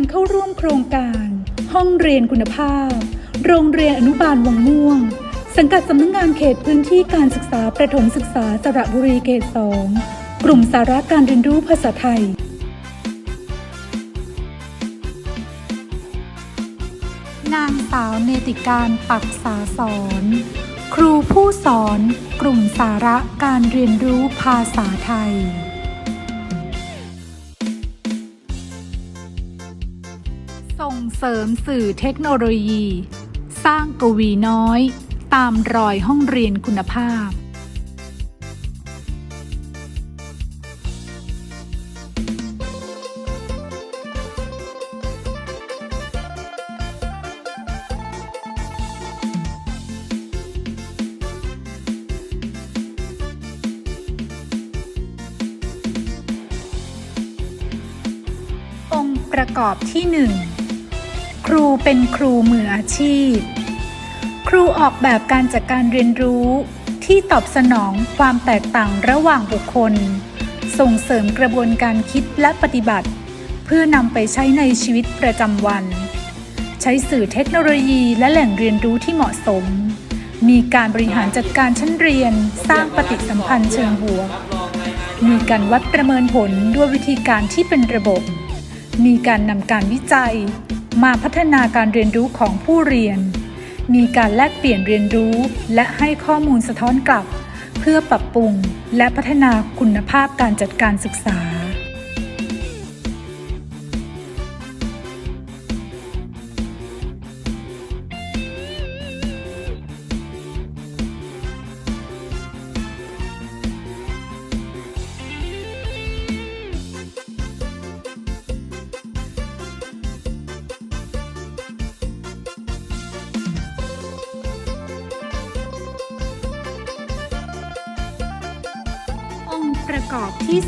การเข้าร่วมโครงการ ห้องเรียนคุณภาพ โรงเรียนอนุบาลวังม่วง สังกัดสำนักงานเขตพื้นที่การศึกษาประถมศึกษาสระบุรีเขตสองกลุ่มสาระการเรียนรู้ภาษาไทยนางสาวเนติการปักษาสอน ครูผู้สอน กลุ่มสาระการเรียนรู้ภาษาไทย เสริมสื่อเทคโนโลยี สร้างกวีน้อย ตามรอยห้องเรียนคุณภาพ องค์ประกอบที่ 1 ครูเป็นครูมืออาชีพ ครูออกแบบการจัดการเรียนรู้ที่ตอบสนองความแตกต่างระหว่างบุคคล ส่งเสริมกระบวนการคิดและปฏิบัติ เพื่อนำไปใช้ในชีวิตประจำวัน ใช้สื่อเทคโนโลยีและแหล่งเรียนรู้ที่เหมาะสม มีการบริหารจัดการชั้นเรียนสร้างปฏิสัมพันธ์เชิงบวก มีการวัดประเมินผลด้วยวิธีการที่เป็นระบบ มีการนำการวิจัย มาพัฒนาการเรียนรู้ของผู้เรียน มีการแลกเปลี่ยนเรียนรู้ และให้ข้อมูลสะท้อนกลับ เพื่อปรับปรุงและพัฒนาคุณภาพการจัดการศึกษา ประกอบที่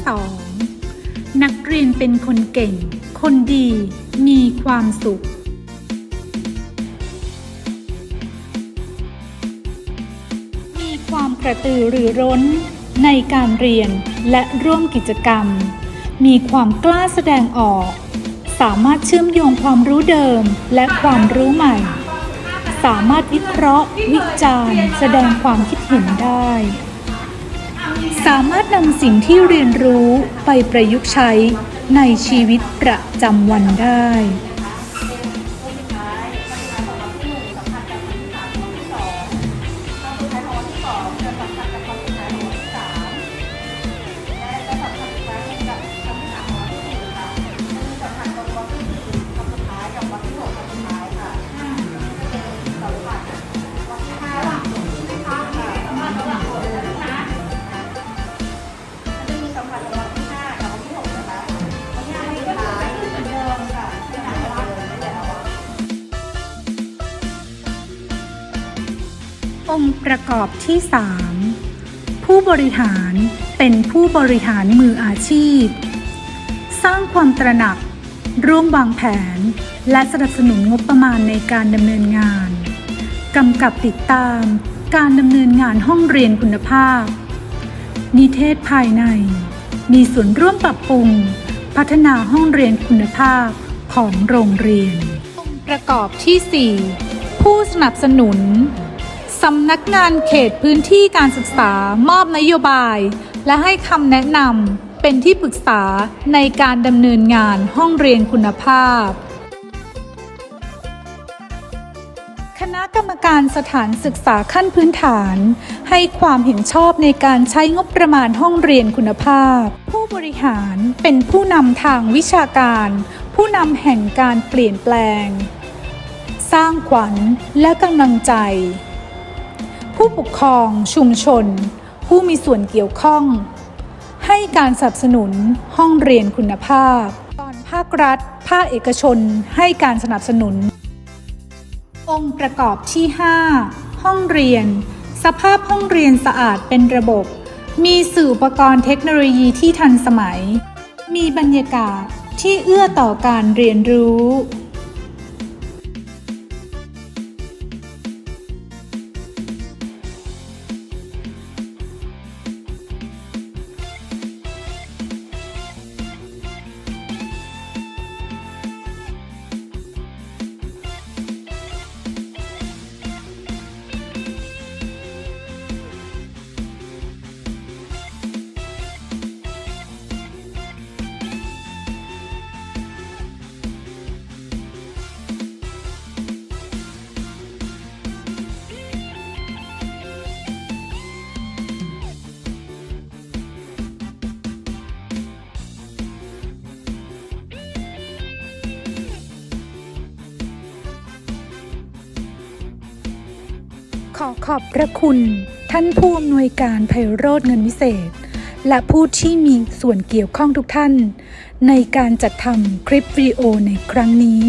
2นักเรียนเป็นคนเก่ง คนดี มีความสุข มีความกระตือรือร้น ในการเรียนและร่วมกิจกรรม มีความกล้าแสดงออก สามารถเชื่อมโยงความรู้เดิมและความรู้ใหม่ สามารถวิเคราะห์ วิจารณ์ แสดงความคิดเห็นได้ สามารถนำสิ่งที่เรียนรู้ไปประยุกต์ใช้ในชีวิตประจำวันได้ องค์ประกอบที่ 3 ผู้บริหารเป็นผู้บริหารมืออาชีพ สร้างความตระหนัก ร่วมวางแผน และสนับสนุนงบประมาณในการดำเนินงานกำกับติดตามการดำเนินงานห้องเรียนคุณภาพ นิเทศภายใน มีส่วนร่วมปรับปรุง พัฒนาห้องเรียนคุณภาพของโรงเรียนองประกอบที่ 4 ผู้สนับสนุน สำนักงานเขตพื้นที่การศึกษามอบนโยบาย และให้คำแนะนำเป็นที่ปรึกษาในการดำเนินงานห้องเรียนคุณภาพ คณะกรรมการสถานศึกษาขั้นพื้นฐาน ให้ความเห็นชอบในการใช้งบประมาณห้องเรียนคุณภาพ ผู้บริหารเป็นผู้นำทางวิชาการ ผู้นำแห่งการเปลี่ยนแปลง สร้างขวัญและกำลังใจ ผู้ปกครอง ชุมชน ผู้มีส่วนเกี่ยวข้อง ให้การสนับสนุนห้องเรียนคุณภาพ ตอนภาครัฐ ภาคเอกชน ให้การสนับสนุน องค์ประกอบที่ 5 ห้องเรียน สภาพห้องเรียนสะอาดเป็นระบบ มีสื่ออุปกรณ์เทคโนโลยีที่ทันสมัย มีบรรยากาศที่เอื้อต่อการเรียนรู้ อขอบพระคุณ ท่านผู้อำนวยการไพโรธเงินวิเศษ และผู้ที่มีส่วนเกี่ยวข้องทุกท่าน ในการจัดทำคลิปวิดีโอในครั้งนี้